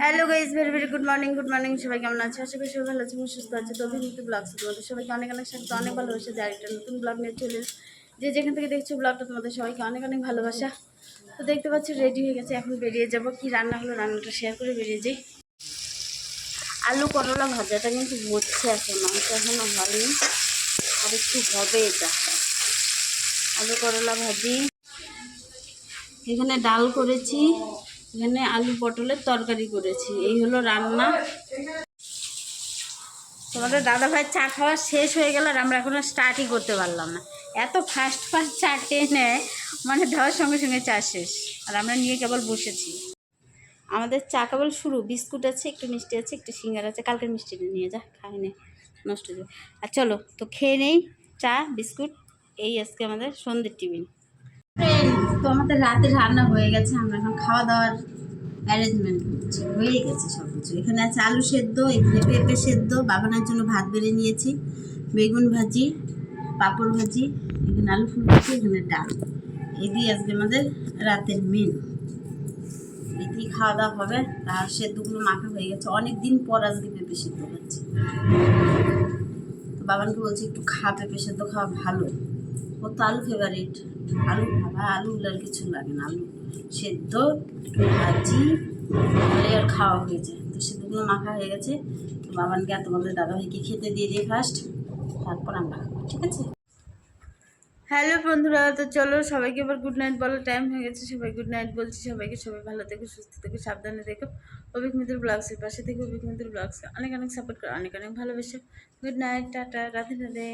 Hello guys very very good morning good morning সবাই কেমন আছে? আশা করি সবাই ভালো আছে এবং সুস্থ আছে। তো অভিনীত ব্লগ তোমাদের সবাইকে অনেক অনেক স্বাগত, অনেক ভালোবাসা। যে আরেকটা নতুন ব্লগ নিয়ে চলে। যে যেখান থেকে দেখছ ব্লগটা তোমাদের সবাইকে অনেক অনেক ভালোবাসা। তো দেখতে পাচ্ছি রেডি হয়ে গেছে, এখন বেরিয়ে যাব। কি রান্না হলো, রান্নাটা শেয়ার করে বেরিয়ে যাই। আলু করলা ভাজাটা কিন্তু হচ্ছে এখন, মাংস এখনও হয়নি। আর একটু হবে এটা। আলু করলা ভাজি। এখানে ডাল করেছি। এখানে আলু পটলের তরকারি করেছি। এই হলো রান্না। তোমাদের দাদা ভাই চা খাওয়া শেষ হয়ে গেল আর আমরা এখনও স্টার্টই করতে পারলাম না। এত ফাস্ট ফাস্ট চা খেয়ে নেয় মানে দেওয়ার সঙ্গে সঙ্গে চা শেষ। আর আমরা নিয়ে কেবল বসেছি। আমাদের চা কেবল শুরু। বিস্কুট আছে, একটু মিষ্টি আছে, একটু সিঙ্গার আছে। কালকের মিষ্টিটা নিয়ে যা, খাই নে, নষ্ট আর চলো, তো খেয়ে নেই চা, বিস্কুট, এই আজকে আমাদের সন্ধ্যের টিফিন। তো আমাদের রাতে রান্না হয়ে গেছে, আমরা এখন খাওয়া দাওয়ার অ্যারেঞ্জমেন্ট করছি। হয়ে গেছে সব কিছু এখানে আছে আলু সেদ্ধ, এখানে পেঁপে সেদ্ধ বাগানের জন্য ভাত বেড়ে নিয়েছি, বেগুন ভাজি, পাঁপড় ভাজি, এখানে আলু ফুল ভাজি এখানে ডাল। এই দিয়ে আজকে আমাদের রাতের মেন দিয়ে খাওয়া দাওয়া হবে। আর সেদ্ধগুলো মাখা হয়ে গেছে। অনেক দিন পর আজকে পেঁপে সেদ্ধ হচ্ছে। তো বাবানকে বলছি, একটু খা, পেঁপে সেদ্ধ খাওয়া ভালো। ও তো আলু ফেভারিট আলু খাবা আলু আর কিছু লাগে না। আলু সেদ্ধ, ভাজি, হলে আর খাওয়া হয়ে যায়। তো সেদ্ধগুলো মাখা হয়ে গেছে। তো বাবানকে আর তোমাদের দাদাভাইকে খেতে দিয়ে দিই ফার্স্ট তারপর আমরা ঠিক আছে? হ্যালো বন্ধুরা, তো চলো সবাইকে এবার গুড নাইট বলার টাইম হয়ে গেছে। সবাই গুড নাইট বলছি। সবাইকে সবাই ভালো থেকো, সুস্থ থেকো, সাবধানে দেখো অভিক মিত্র ব্লগসের পাশে থেকে। অভিক মিত্র ব্লগসকে অনেক অনেক সাপোর্ট করো, অনেক অনেক ভালোবেসে। Good night tata, Radhe Radhe.